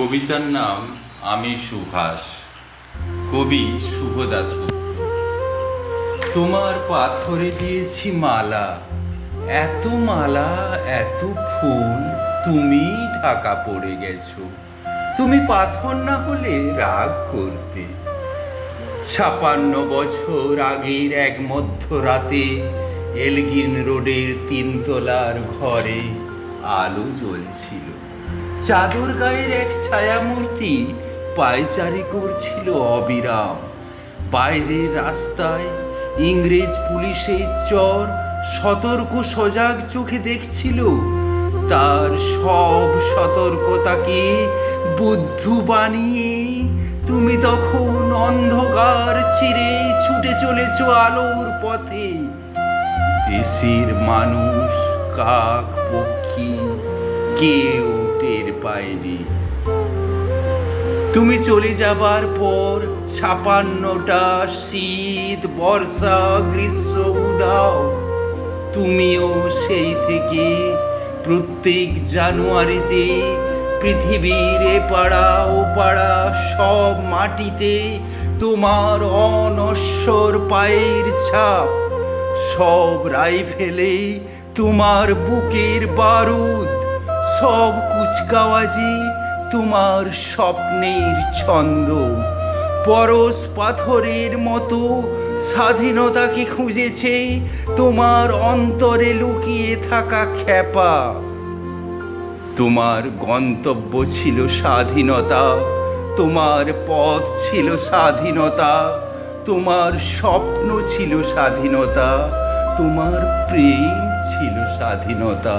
কবিতার নাম আমি সুভাষ, কবি শুভ দাশগুপ্ত তোমার পাথরে দিয়েছি মালা, এত মালা, এত ফুল, তুমি ঢাকা পড়ে গেছো। তুমি পাথর না হলে রাগ করতে। ছাপান্ন বছর আগের এক মধ্যরাতে এলগিন রোডের তিনতলার ঘরে আলো জ্বলছিল। চাদর গায়ের এক ছায়ামূর্তি পায়চারি করছিল অবিরাম। বাইরের রাস্তায় ইংরেজ পুলিশের চর সতর্ক সজাগ চোখে দেখছিল। তার সব সতর্কতাকে বুদ্ধু বানিয়ে তুমি তখন অন্ধকার চিরে ছুটে চলেছ আলোর পথে। দেশের মানুষ, কাক, পক্ষী, কেউ টের পায়নি তুমি চলে যাবার পর ছাপান্নটা শীত, বর্ষা, গ্রীষ্ম, উদাও। তুমিও সেই থেকে প্রত্যেক জানুয়ারিতে পৃথিবীর এ পাড়া ও পাড়া সব মাটিতে তোমার অনশ্বর পায়ের ছাপ। সব রাইফেলে তোমার বুকের বারুদ। সব কুচকাওয়াজি তোমার স্বপ্নের ছন্দ। পরশ পাথরের মতো স্বাধীনতাকে খুঁজেছে তোমার অন্তরে লুকিয়ে থাকা খ্যাপা। তোমার গন্তব্য ছিল স্বাধীনতা, তোমার পথ ছিল স্বাধীনতা, তোমার স্বপ্ন ছিল স্বাধীনতা, তোমার প্রেম ছিল স্বাধীনতা।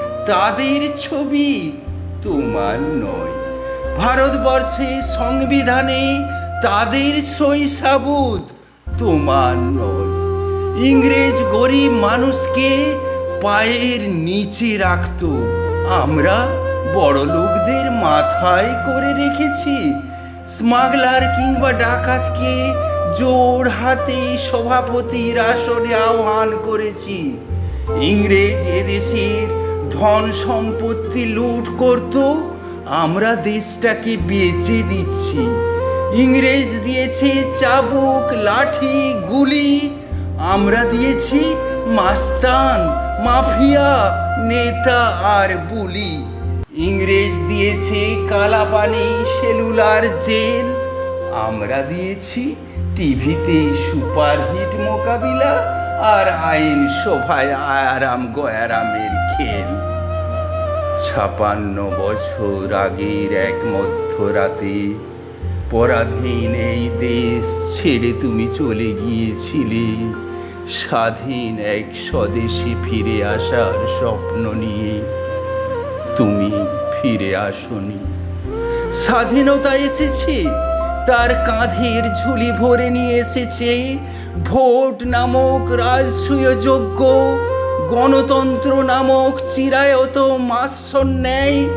তাদের ছবি তোমার নয়। ভারতবর্ষে সংবিধানে তাদের সই সাবুত তোমার নয়। ইংরেজ গরিব মানুষকে পায়ের নিচে রাখত। আমরা বড় লোকদের মাথায় করে রেখেছি। স্মাগলার কিংবা ডাকাতকে জোর হাতে সভাপতির আসনে আহ্বান করেছি। ইংরেজ এদেশের ধন সম্পত্তি লুট করত, আমরা দেশটাকে বেচে দিচ্ছি। ইংরেজ দিয়েছে চাবুক, লাঠি, গুলি, আমরা দিয়েছি মাস্তান, মাফিয়া, নেতা আর বুলি। ইংরেজ দিয়েছে কালাপানি, সেলুলার জেল, আমরা দিয়েছি টিভিতে সুপারহিট মোকাবিলা আর আইন সভায় আরাম গয়ারামের খেল। ছাপান্ন বছর আগের এক মধ্যরাতে, পরাধীন এই দেশ ছেড়ে তুমি চলে গিয়েছিলে। স্বাধীন এক স্বদেশে ফিরে আসার স্বপ্ন নিয়ে তুমি ফিরে আসনি। স্বাধীনতা এসেছে, তার কাঁধের ঝুলি ভরে নিয়ে এসেছে ভোট নামক রাজসূয় যোগ্য, গণতন্ত্র নামক চিরায়ত মাৎসর ন্যায়,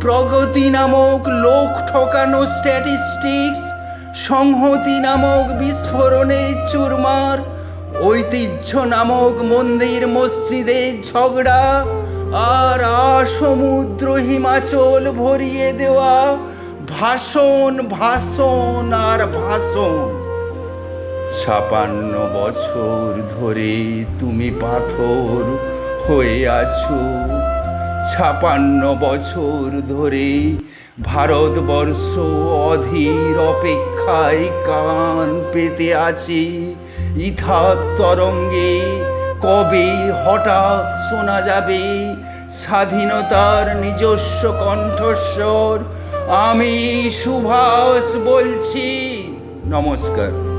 প্রগতি নামক লোক ঠকানো স্ট্যাটিস্টিক্স সংহতি নামক বিস্ফোরণে চুরমার, ঐতিহ্য নামক মন্দির মসজিদে ঝগড়া, আর সমুদ্র হিমাচল ভরিয়ে দেওয়া ভাষণ ভাষণ আর ভাষণ। ছাপান্ন বছর ধরে তুমি পাথর হয়ে আছো। ছাপান্ন বছর ধরে ভারতবর্ষ অধীর অপেক্ষায় কান পেতে আছে। ইথার তরঙ্গে কবে হঠাৎ শোনা যাবে? স্বাধীনতার নিজস্ব কণ্ঠস্বর। আমি সুভাষ বলছি। নমস্কার।